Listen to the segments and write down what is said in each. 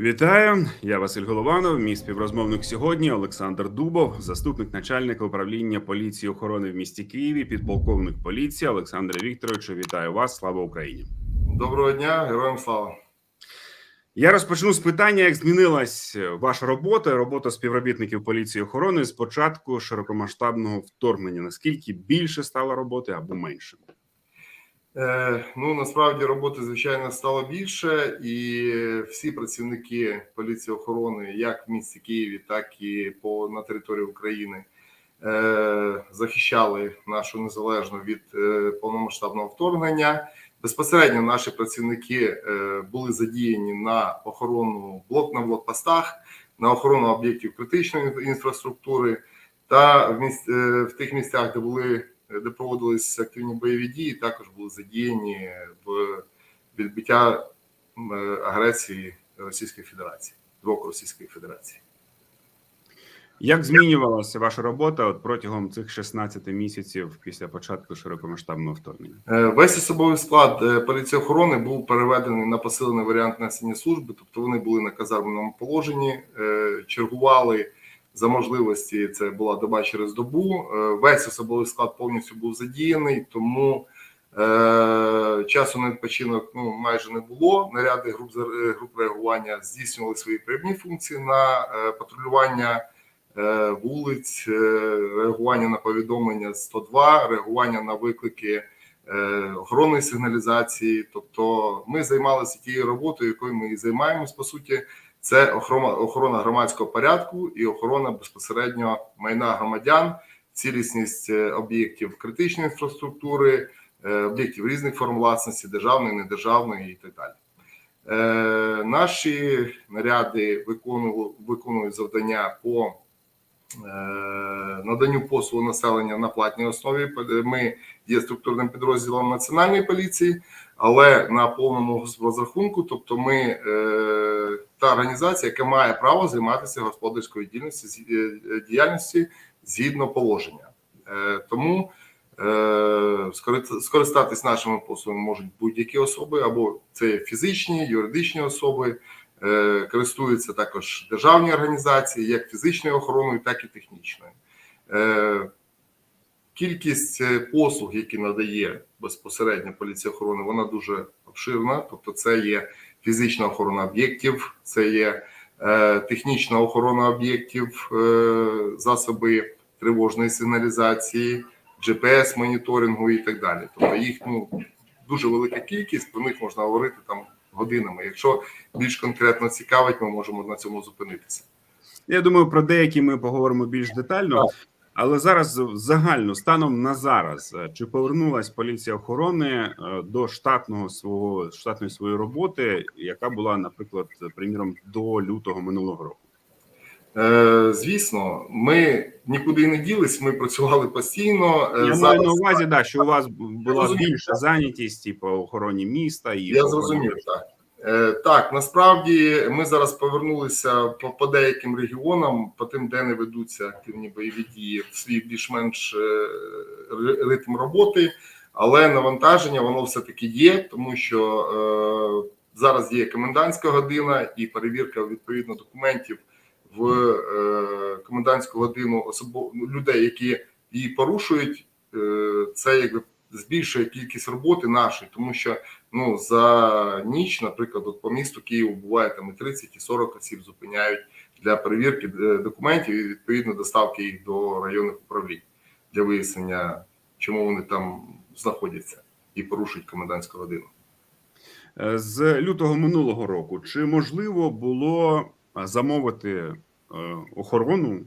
Вітаю, я Василь Голованов. Мій співрозмовник сьогодні Олександр Дубов, заступник начальника управління поліції охорони в місті Києві, підполковник поліції Олександр Вікторовичу. Вітаю вас! Слава Україні! Доброго дня, героям слава. Я розпочну з питання, як змінилась ваша робота, робота співробітників поліції охорони з початку широкомасштабного вторгнення. Наскільки більше стало роботи або менше? Е, ну насправді роботи звичайно стало більше, і всі працівники поліції охорони, як в місті Києві, так і по на території України, е, захищали нашу незалежну від е, повномасштабного вторгнення. Безпосередньо наші працівники були задіяні на охорону блок на блокпостах, на охорону об'єктів критичної інфраструктури та в місць, в тих місцях, де були де проводились активні бойові дії, також були задіяні в відбиття агресії Російської Федерації, боку Російської Федерації. Як змінювалася ваша робота от протягом цих 16 місяців після початку широкомасштабного вторгнення? Е, Весь особовий склад е, поліції охорони був переведений на посилений варіант несення служби, тобто вони були на казарменому положенні, е, чергували за можливості. Це була доба через добу. Е, Весь особовий склад повністю був задіяний, тому е, часу на відпочинок ну майже не було. Наряди груп е, груп реагування здійснювали свої прямі функції на е, патрулювання е, вулиць, е, реагування на повідомлення 102, реагування на виклики е, охоронної сигналізації. Тобто, ми займалися тією роботою, якою ми і займаємось по суті. Це охорона, громадського порядку і охорона безпосередньо майна громадян, цілісність е, об'єктів критичної інфраструктури, е, об'єктів різних форм власності, державної, недержавної і так далі. Е, наші наряди виконують завдання по наданню послуг населення на платній основі. Ми є структурним підрозділом національної поліції, але на повному розрахунку, тобто ми е, та організація, яка має право займатися господарською діяльністю е, діяльності згідно положення. Е, тому е, скористатись нашими послугами можуть будь-які особи, або це фізичні, юридичні особи, е, користуються також державні організації, як фізичною охороною, так і технічною. Е, Кількість е, послуг, які надає безпосередньо поліція охорони, вона дуже обширна. Тобто, це є фізична охорона об'єктів, це є е, технічна охорона об'єктів, е, засоби тривожної сигналізації, GPS моніторингу і так далі. Тобто їх ну дуже велика кількість, про них можна говорити там годинами. Якщо більш конкретно цікавить, ми можемо на цьому зупинитися. Я думаю, про деякі ми поговоримо більш детально. Але зараз загально станом на зараз е, чи повернулась поліція охорони е, до штатного свого штатної своєї роботи, яка була, наприклад, приміром до лютого минулого року? Е, звісно, ми нікуди не ділись. Ми працювали постійно. Е, Я зараз- маю на увазі, да, що у вас була більша зайнятість і по охороні міста, і Я зрозумів, так. Е, так, насправді ми зараз повернулися по, по деяким регіонам, по тим, де не ведуться активні бойові дії, в свій більш-менш е, ритм роботи, але навантаження воно все-таки є, тому що е, зараз є комендантська година і перевірка відповідно документів в е, комендантську годину особо ну, людей, які її порушують. Е, це якби збільшує кількість роботи нашої, тому що ну за ніч, наприклад, от по місту Києву буває там і 30, і 40 осіб зупиняють для перевірки е, документів і відповідно доставки їх до районних управлінь для вияснення, чому вони там знаходяться і порушують комендантську годину. Е, З лютого минулого року чи можливо було е, замовити охорону,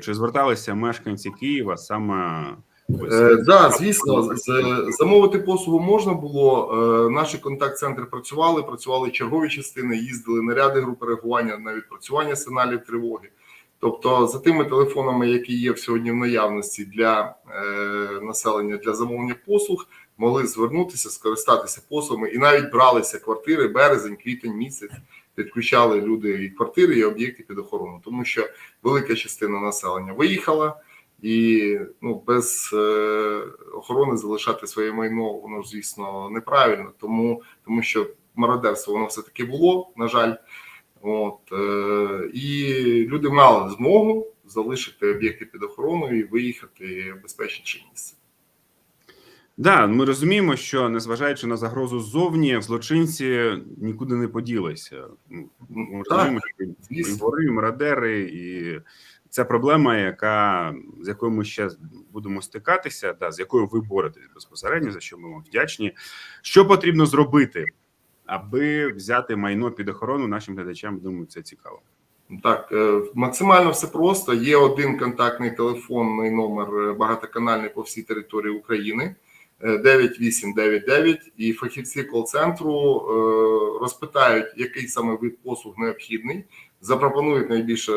чи зверталися мешканці Києва саме Е, да, звісно, з- замовити послугу можна було. Е, наші контакт-центри працювали, працювали чергові частини, їздили наряди групи реагування на відпрацювання сигналів тривоги. Тобто, за тими телефонами, які є сьогодні в наявності для е, населення для замовлення послуг, могли звернутися, скористатися послугами і навіть бралися квартири березень, квітень місяць. Підключали люди і квартири, і об'єкти під охорону, тому що велика частина населення виїхала, і ну без е, охорони залишати своє майно, воно ж звісно неправильно, тому тому що мародерство воно все таки було. На жаль, От е, і люди мали змогу залишити об'єкти під охороною і виїхати в безпечніше місце. Да, ми розуміємо, що незважаючи на загрозу ззовні, злочинці нікуди не поділися. Ми розуміємо, що і вори, мародери, і це проблема, яка з якою ми ще будемо стикатися, да, з якою ви боретесь безпосередньо, за що ми вам вдячні. Що потрібно зробити, аби взяти майно під охорону нашим глядачам? Думаю, це цікаво. Так, е, максимально все просто. Є один контактний телефонний номер е, багатоканальний по всій території України е, 9899, і фахівці кол-центру е, розпитають, який саме вид послуг необхідний, запропонують найбільш е,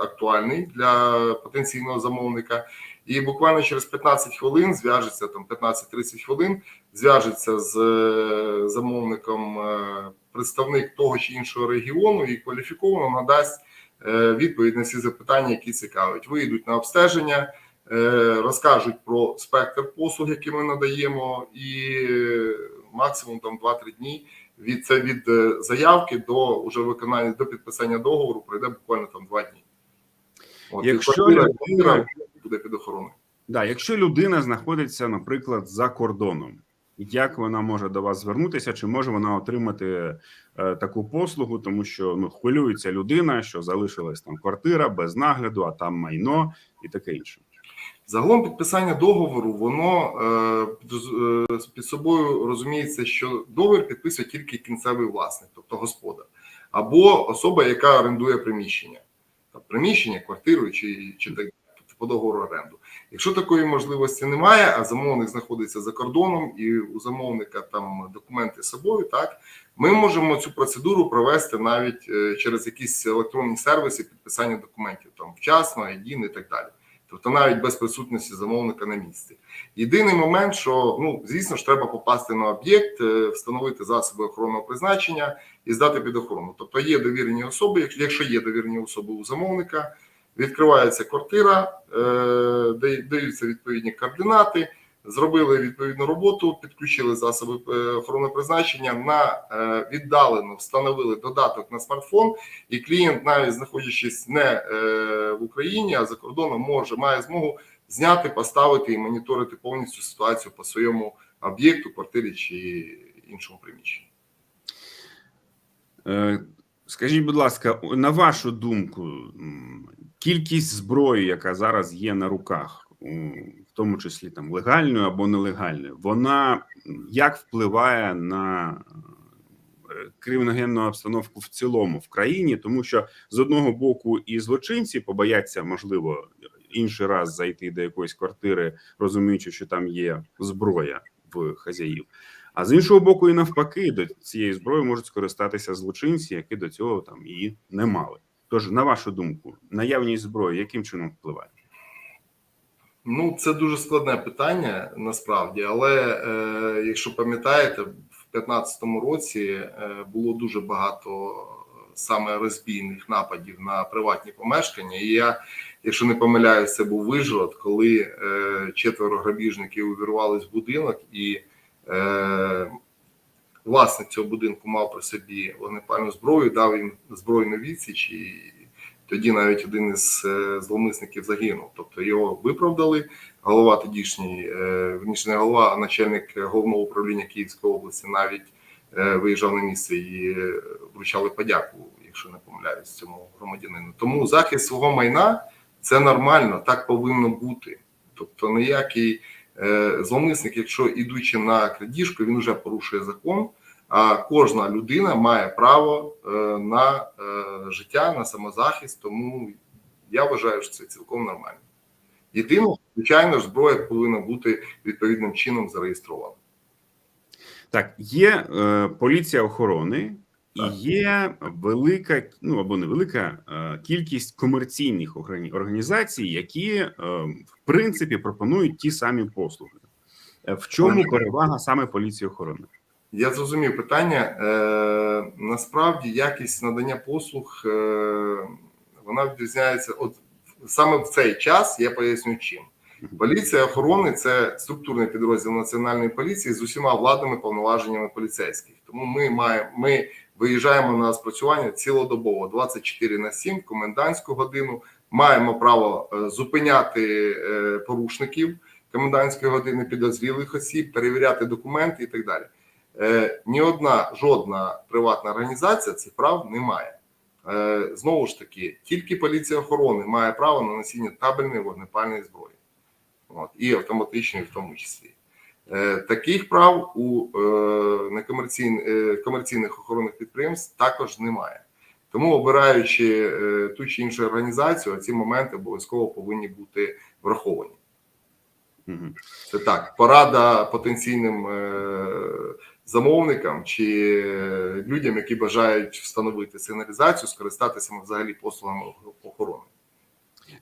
актуальний для потенційного замовника. І буквально через 15 хвилин зв'яжеться там 15-30 хвилин, зв'яжеться з е, замовником е, представник того чи іншого регіону і кваліфіковано надасть відповідь на всі запитання, які цікавить. Вийдуть на обстеження, розкажуть про спектр послуг, які ми надаємо, і максимум там 2-3 дні від це від е, заявки до уже виконання до підписання договору пройде буквально там 2 дні. От, Якщо квартира- людина- квартира буде під охороною. Да, якщо людина знаходиться, наприклад, за кордоном, як вона може до вас звернутися? Чи може вона отримати е, таку послугу, тому що ну хвилюється людина, що залишилась там квартира без нагляду, а там майно і таке інше. Загалом підписання договору, воно е, під, е, собою розуміється, що договір підписує тільки кінцевий власник, тобто господар, або особа, яка орендує приміщення, Там, приміщення, квартиру чи, чи так по договору оренду. Якщо такої можливості немає, а замовник знаходиться за кордоном, і у замовника там документи з собою, так ми можемо цю процедуру провести навіть е, через якісь електронні сервіси підписання документів, там вчасно, ID і так далі. Тобто навіть без присутності замовника на місці. Єдиний момент, що ну звісно ж треба попасти на об'єкт, е, встановити засоби охоронного призначення і здати під охорону. Тобто є довірені особи, якщо- є довірені особи у замовника, відкривається квартира, е, даються відповідні координати. Зробили відповідну роботу, підключили засоби е, охоронного призначення на е, віддалено встановили додаток на смартфон, і клієнт, навіть знаходячись не е, в Україні, а за кордоном, може має змогу зняти, поставити і моніторити повністю ситуацію по своєму об'єкту, квартирі чи іншому приміщенні. Скажіть, будь ласка, на вашу думку, кількість зброї, яка зараз є на руках, в тому числі там легальною або нелегальною, вона як впливає на е, криміногенну обстановку в цілому в країні, тому що з одного боку і злочинці побояться, можливо, інший раз зайти до якоїсь квартири, розуміючи, що там є зброя в хазяїв. А з іншого боку, і навпаки, до цієї зброї можуть скористатися злочинці, які до цього там її не мали. Тож, на вашу думку, наявність зброї яким чином впливає? Ну, це дуже складне питання насправді, але е, якщо пам'ятаєте, в 2015 році е, було дуже багато саме розбійних нападів на приватні помешкання. І я, якщо не помиляюсь, це був вижгород, коли е, четверо грабіжників увірвались в будинок, і е, власник цього будинку мав при собі вогнепальну зброю, дав їм збройну відсіч і тоді навіть один із е, зловмисників загинув. Тобто його виправдали. Голова тодішній, е, верніше не голова, а начальник головного управління Київської області навіть е, виїжджав на місце і вручали подяку, якщо не помиляюсь, цьому громадянину. Тому захист свого майна це нормально, так повинно бути. Тобто ніякий зловмисник, якщо ідучи на крадіжку, він вже порушує закон. А кожна людина має право е, на е, життя, на самозахист, тому я вважаю, що це цілком нормально. Єдине, звичайно ж, зброя повинна бути відповідним чином зареєстрована. Так, є е, поліція охорони і є велика, ну або невелика е, кількість комерційних органі- організацій, які е, в принципі пропонують ті самі послуги. Е, В чому перевага саме поліції охорони? Я зрозумів питання. Е, насправді якість надання послуг е, вона відрізняється. От саме в цей час я поясню чим. Поліція охорони це структурний підрозділ національної поліції з усіма владними повноваженнями поліцейських. Тому ми маємо ми виїжджаємо на спрацювання цілодобово 24 на 7, комендантську годину. Маємо право е, зупиняти е, порушників комендантської години, підозрілих осіб, перевіряти документи і так далі. Е, Ні одна жодна приватна організація цих прав не має. Е, Знову ж таки, тільки поліція охорони має право на носіння табельної вогнепальної зброї, от, і автоматичної в тому числі. Е, Таких прав у е, некомерційних е, комерційних охоронних підприємств також немає. Тому, обираючи е, ту чи іншу організацію, ці моменти обов'язково повинні бути враховані. Це так, порада потенційним е, замовникам чи е, людям, які бажають встановити сигналізацію, скористатися взагалі послугами охорони.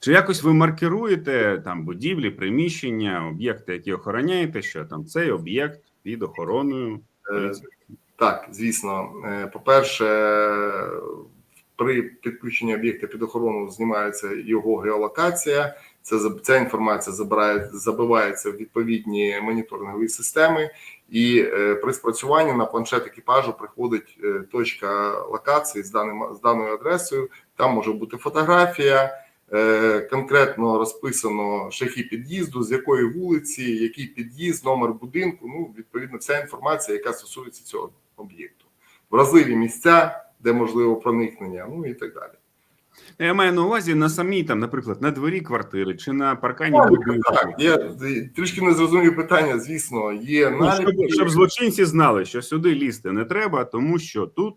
Чи якось ви маркируєте там будівлі, приміщення, об'єкти, які охороняєте, що там цей об'єкт під охороною? Е, Так, звісно. Е, По-перше, при підключенні об'єкта під охорону знімається його геолокація. Це ця інформація забирає, забивається в відповідні моніторингові системи, і е, при спрацюванні на планшет екіпажу приходить е, точка локації з даним з даною адресою. Там може бути фотографія. е, Конкретно розписано шляхи під'їзду, з якої вулиці, який під'їзд, номер будинку. Ну, відповідно, вся інформація, яка стосується цього об'єкту, вразливі місця, де можливо проникнення, ну і так далі. Я маю на увазі на самій там, наприклад, на дворі квартири чи на паркані будинку. Так, я трішки не зрозумів питання. Звісно, є Ну, щоб, наліпки. щоб злочинці знали, що сюди лізти не треба, тому що тут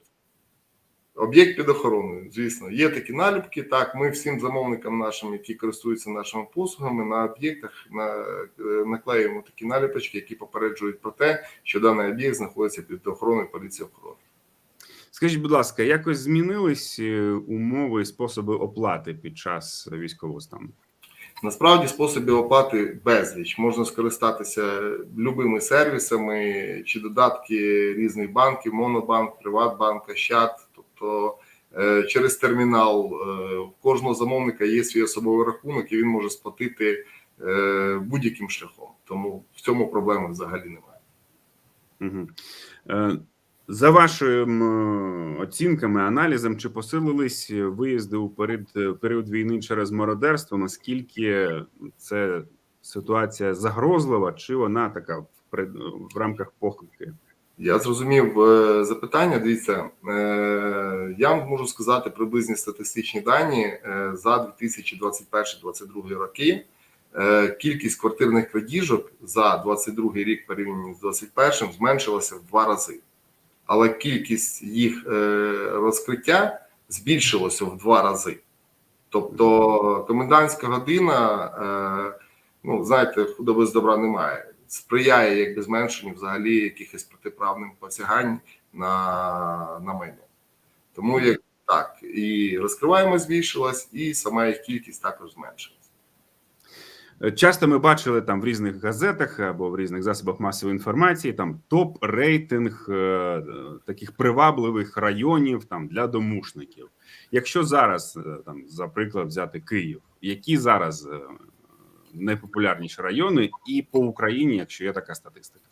Об'єкт під охороною, звісно, є такі наліпки. Так, ми всім замовникам нашим, які користуються нашими послугами, на об'єктах на, е, наклеюємо такі наліпочки, які попереджують про те, що даний об'єкт знаходиться під охороною поліції охорони. Скажіть, будь ласка, якось змінились е, умови і способи оплати під час військового стану? Насправді способів оплати безліч. Можна скористатися любими сервісами чи додатки різних банків, Монобанк, Приватбанк, Ощад. Тобто е, через термінал е, у кожного замовника є свій особовий рахунок, і він може сплатити е, будь-яким шляхом. Тому в цьому проблеми взагалі немає. Угу. Е, за вашими е, оцінками, аналізом, чи посилились виїзди у період, період війни через мародерство? Наскільки це ситуація загрозлива, чи вона така в, в рамках похибки? Я зрозумів е, запитання. Дивіться, е, я вам можу сказати приблизні статистичні дані е, за 2021-2022 роки. Е, Кількість квартирних крадіжок за 22 рік порівняно з 2021 зменшилася в два рази, але кількість їх е, розкриття збільшилася в два рази. Тобто комендантська година, е, ну знаєте, худо без добра немає сприяє якби зменшенню взагалі якихось протиправних посягань на, на майно. Тому як так, і розкриваємость збільшилась, і сама їх кількість також зменшилась. Е, Часто ми бачили там в різних газетах або в різних засобах масової інформації там топ рейтинг е, таких привабливих районів там для домушників. Якщо зараз е, там за приклад взяти Київ, які зараз е, найпопулярніші райони, і по Україні, якщо є така статистика.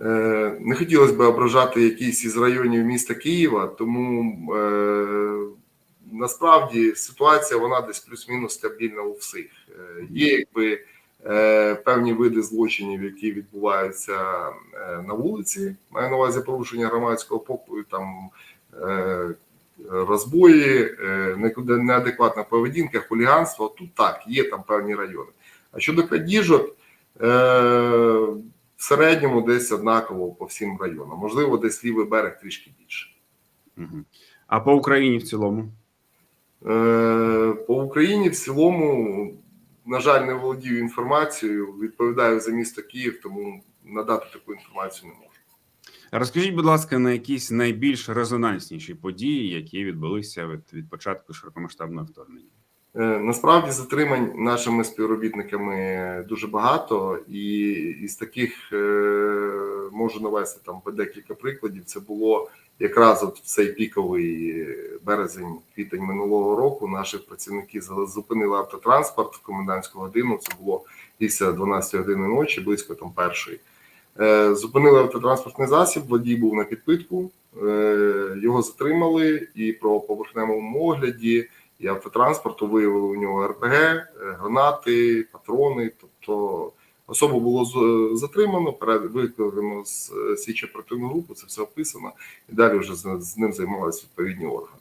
Е, не хотілося б ображати якийсь із районів міста Києва, тому е, насправді ситуація вона десь плюс-мінус стабільна у всіх. Е, є якби е, певні види злочинів, які відбуваються е, на вулиці, маю на увазі порушення громадського покою, там розбої, неадекватна поведінка, хуліганство. Тут так, є там певні райони. А щодо крадіжок, в середньому десь однаково по всім районам. Можливо, десь лівий берег трішки більше. А по Україні в цілому? Е, По Україні в цілому, на жаль, не володію інформацією. Відповідаю за місто Київ, тому надати таку інформацію не можу. Розкажіть, будь ласка, на якісь найбільш резонансніші події, які відбулися від, від початку широкомасштабного вторгнення? Е, Насправді затримань нашими співробітниками дуже багато, і із таких е, можу навести там по декілька прикладів. Це було якраз от в цей піковий березень, квітень минулого року. Наші працівники зупинили автотранспорт в комендантську годину. Це було після 12 години ночі, близько там першої. Е, Зупинили автотранспортний засіб, водій був на підпитку. Е, Його затримали і про поверхневому огляді і автотранспорту виявили у нього РПГ, е, гранати, патрони. Тобто особу було затримано, перед викликано з е, слідчо оперативну групу, це все описано, і далі вже з, ним займалися відповідні органи.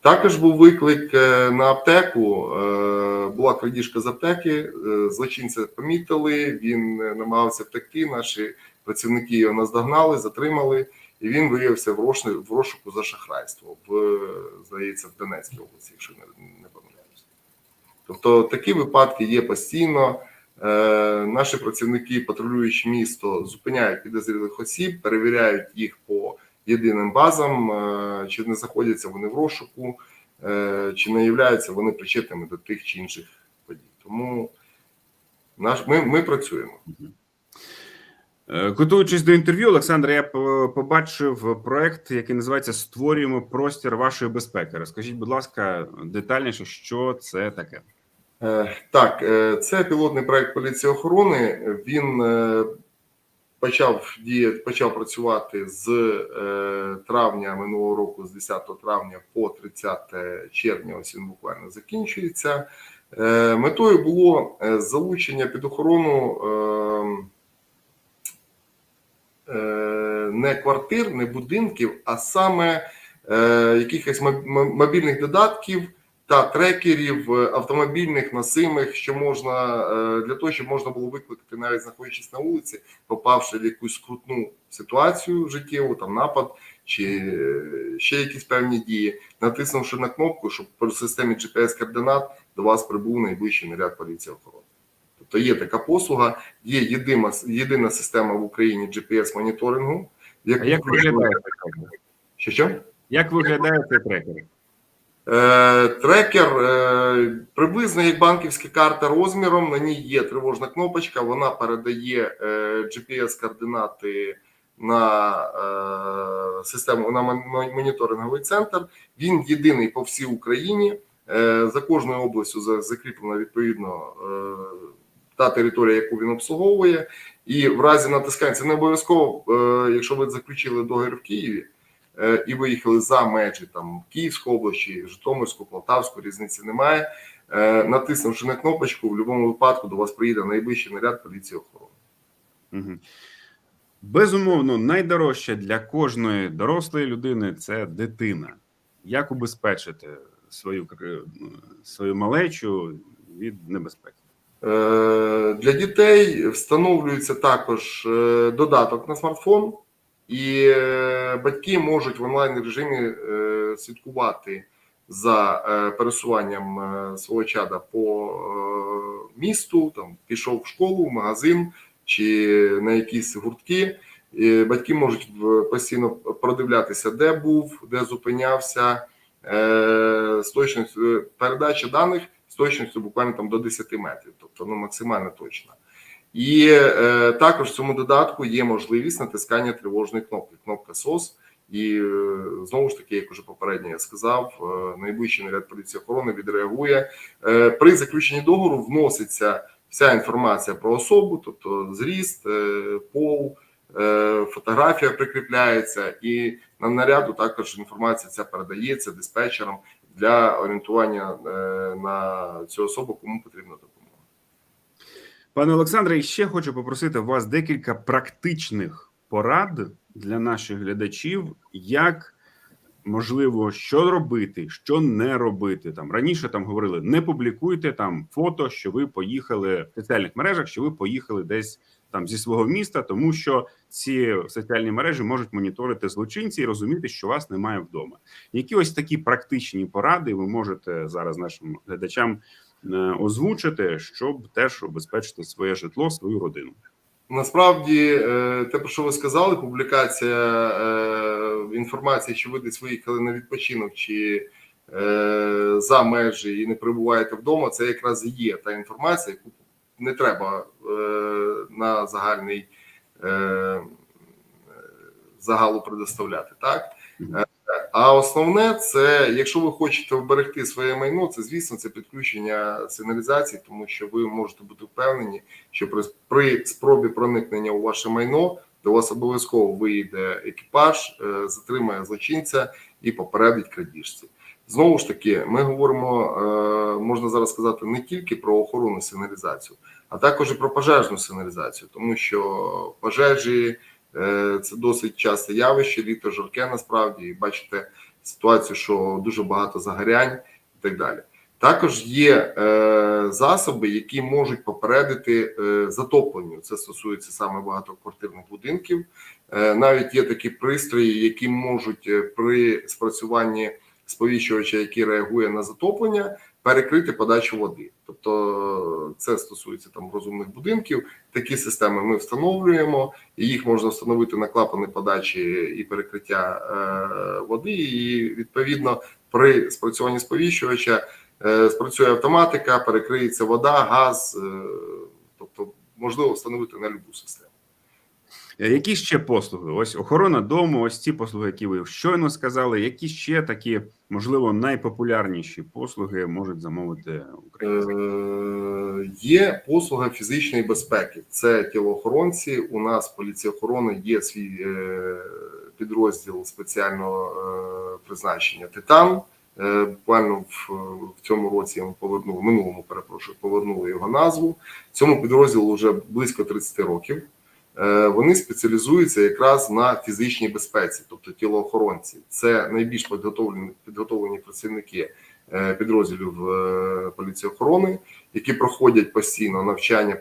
Також був виклик е, на аптеку. е, Була крадіжка з аптеки. е, Злочинця помітили. Він е, намагався втекти. Наші працівники його наздогнали, затримали, і він виявився в розшуку, за шахрайство в е, здається в Донецькій області, якщо не помиляюся. Тобто такі випадки є постійно. Е, Наші працівники, патрулюючи місто, зупиняють підозрілих осіб, перевіряють їх по єдиним базам, е, чи не знаходяться вони в розшуку, е, чи не являються вони причетними до тих чи інших подій. Тому наш, ми, ми працюємо. Готуючись до інтерв'ю, Олександр, я побачив проект, який називається Створюємо простір вашої безпеки. Розкажіть, будь ласка, детальніше, що це таке. Е, Так, е, це пілотний проект поліції охорони. Він е, почав діяти, почав працювати з травня минулого року, з 10 травня по 30 червня. Ось він буквально закінчується. Метою було залучення під охорону е, е, не квартир, не будинків, а саме якихось моб- мобільних додатків та трекерів е, автомобільних носимих, що можна е, для того, щоб можна було викликати, навіть знаходячись на вулиці, попавши в якусь скрутну ситуацію життєву, там напад чи е, ще якісь певні дії, натиснувши на кнопку, щоб по системі GPS координат до вас прибув найближчий наряд поліції охорони. Тобто є така послуга, є єдина, єдина система в Україні GPS моніторингу. А як виглядає? Що що? Як виглядає цей трекер? Е, Трекер е, приблизно як банківська карта розміром. На ній є тривожна кнопочка. Вона передає е, GPS-координати на систему на моніторинговий центр. Він єдиний по всій Україні. За кожною областю закріплена відповідно та територія, яку він обслуговує. І в разі натискання це не обов'язково, якщо ви заключили договір в Києві і виїхали за межі там Київської області, Житомирську, Полтавську, різниці немає. Е, Натиснувши на кнопочку, в будь-якому випадку до вас приїде найближчий наряд поліції охорони. Угу. Безумовно, найдорожче для кожної дорослої людини це дитина. Як убезпечити свою свою малечу від небезпеки? Е, Для дітей встановлюється також е, додаток на смартфон, і е, батьки можуть в онлайн режимі е, слідкувати за е, пересуванням свого чада по місту, там пішов в школу, в магазин чи на якісь гуртки. І Батьки можуть постійно продивлятися, де був, де зупинявся. З точністю передача даних з точністю буквально там до 10 метрів, тобто ну максимально точно. І е, також в цьому додатку є можливість натискання тривожної кнопки, кнопка SOS. І е, знову ж таки, як уже попередньо я сказав, е, найближчий наряд поліції охорони відреагує. Е, при заключенні договору вноситься вся інформація про особу, тобто зріст, пол, фотографія прикріпляється, і на наряду також інформація ця передається диспетчерам для орієнтування на цю особу, кому потрібна допомога. Пане Олександре, ще хочу попросити вас декілька практичних порад для наших глядачів, як можливо, що робити, що не робити. Там раніше там говорили: не публікуйте там фото, що ви поїхали в соціальних мережах, що ви поїхали десь там зі свого міста, тому що ці соціальні мережі можуть моніторити злочинці і розуміти, що вас немає вдома. Які ось такі практичні поради ви можете зараз нашим глядачам озвучити, щоб теж убезпечити своє житло, свою родину. Насправді, е, те, про що ви сказали, публікація е, інформації, що ви десь виїхали на відпочинок чи е, за межі і не перебуваєте вдома, це якраз є та інформація, яку не треба е, на загальний е, загалу предоставляти. Так? А основне це, якщо ви хочете вберегти своє майно, це звісно це підключення сигналізації, тому що ви можете бути впевнені, що при, при спробі проникнення у ваше майно до вас обов'язково вийде екіпаж, е, затримає злочинця і попередить крадіжці. Знову ж таки, ми говоримо, е, можна зараз сказати, не тільки про охоронну сигналізацію, а також і про пожежну сигналізацію, тому що пожежі це досить часте явище, літо жарке насправді, і бачите ситуацію, що дуже багато загорянь і так далі. Також є е, засоби, які можуть попередити е, затоплення. Це стосується саме багатоквартирних будинків. Е, навіть є такі пристрої, які можуть е, при спрацюванні сповіщувача, який реагує на затоплення, перекрити подачу води. Тобто, це стосується там розумних будинків. Такі системи ми встановлюємо, і їх можна встановити на клапани подачі і перекриття е, води. І відповідно при спрацюванні сповіщувача е, спрацює автоматика, перекриється вода, газ, е, тобто можливо встановити на любу систему. Е, Які ще послуги? Ось охорона дому, ось ці послуги, які ви щойно сказали. Які ще такі, можливо, найпопулярніші послуги можуть замовити українці? Е, Є послуга фізичної безпеки. Це тілоохоронці. У нас поліція охорони є свій е, підрозділ спеціального призначення Титан. Буквально в, в цьому році йому повернули, минулому перепрошую, повернули його назву. Цьому підрозділу вже близько 30 років. Е, Вони спеціалізуються якраз на фізичній безпеці, тобто тілоохоронці. Це найбільш підготовлені підготовлені працівники е, підрозділів е, поліції охорони, які проходять постійно навчання,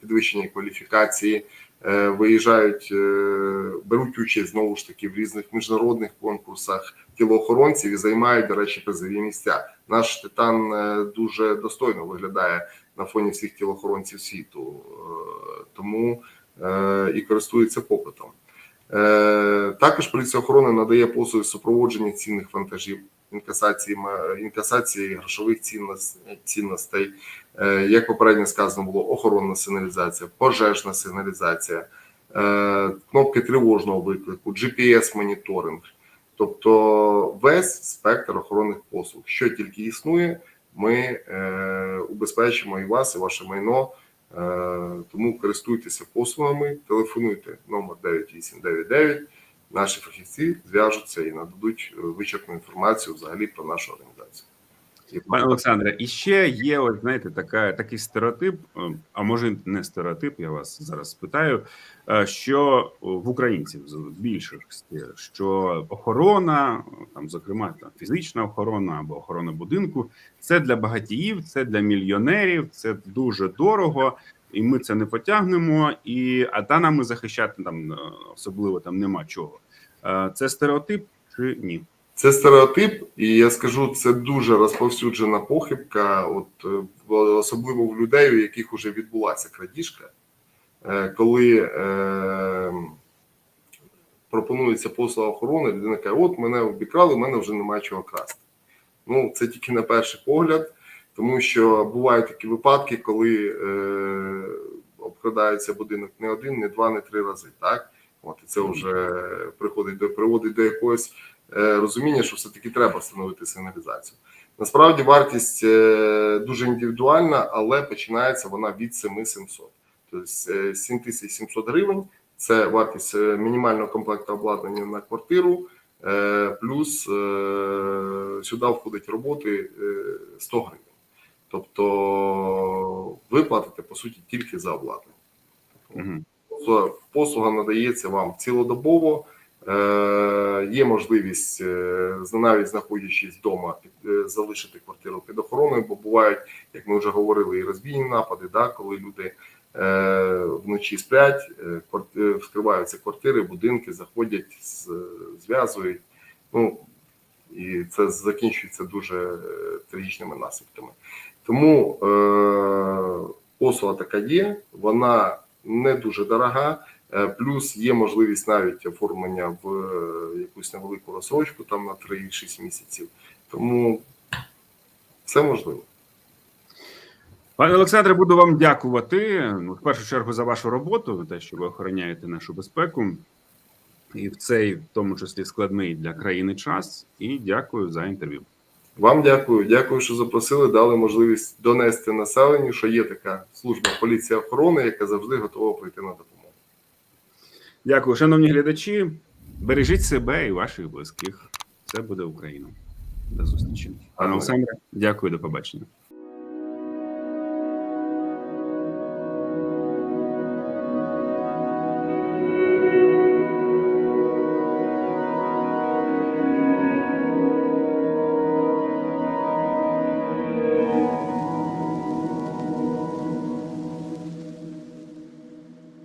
підвищення кваліфікації, виїжджають, беруть участь знову ж таки в різних міжнародних конкурсах тілоохоронців і займають, до речі, призові місця. Наш титан дуже достойно виглядає на фоні всіх тілоохоронців світу, тому і користується попитом. Е, Також поліція охорони надає послуги супроводження цінних вантажів, інкасації, інкасації грошових цінностей. Е, Як попередньо сказано було, охоронна сигналізація, пожежна сигналізація, е, кнопки тривожного виклику, GPS-моніторинг. Тобто весь спектр охоронних послуг, що тільки існує, ми е, убезпечимо і вас, і ваше майно. Е, Тому користуйтеся послугами, телефонуйте номер 9899. Наші фахівці зв'яжуться і нададуть е, вичерпну інформацію взагалі про нашу організацію. Пане Олександре, і ще є, ось знаєте, така такий стереотип, е, а може не стереотип, я вас зараз спитаю. е, Що в українців з більшості, що охорона, там, зокрема, там фізична охорона або охорона будинку, це для багатіїв, це для мільйонерів, це дуже дорого, і ми це не потягнемо. І а та нами захищати там е, особливо там нема чого. Це стереотип чи ні? Це стереотип, і я скажу, це дуже розповсюджена похибка, от е, особливо в людей, у яких вже відбулася крадіжка, Е, коли е, пропонується послуга охорони, людина каже, от мене обікрали, в мене вже немає чого красти. Ну, це тільки на перший погляд, тому що бувають такі випадки, коли е, обкрадається будинок не один, не два, не три рази. Так? От, і це вже приходить до приводить до якогось розуміння, що все-таки треба встановити сигналізацію. Насправді вартість е, дуже індивідуальна, але починається вона від 7700. Тобто е, 7700 гривень це вартість е, мінімального комплекту обладнання на квартиру, е, плюс е, сюди входять роботи е, 100 гривень. Тобто ви платите по суті тільки за обладнання. Послуга- Послуга надається вам цілодобово. Е, Є можливість е, навіть знаходячись вдома, е, залишити квартиру під охороною, бо бувають, як ми вже говорили, і розбійні напади, да, коли люди вночі сплять, вскриваються квартири, будинки, заходять, зв'язують. Ну і це закінчується дуже трагічними наслідками. Тому е, послуга така є, вона не дуже дорога. Е, Плюс є можливість навіть оформлення в е, якусь невелику розсрочку там на 3-6 місяців. Тому все можливо. Пане Олександре, буду вам дякувати. Ну, в першу чергу за вашу роботу, за те, що ви охороняєте нашу безпеку, і в цей, в тому числі, складний для країни час. І дякую за інтерв'ю. Вам дякую. Дякую, що запросили, дали можливість донести населенню, що є така служба поліція охорони, яка завжди готова прийти на допомогу. Дякую, шановні глядачі. Бережіть себе і ваших близьких. Це буде Україна. До зустрічі. Пане. Олександре, дякую, до побачення.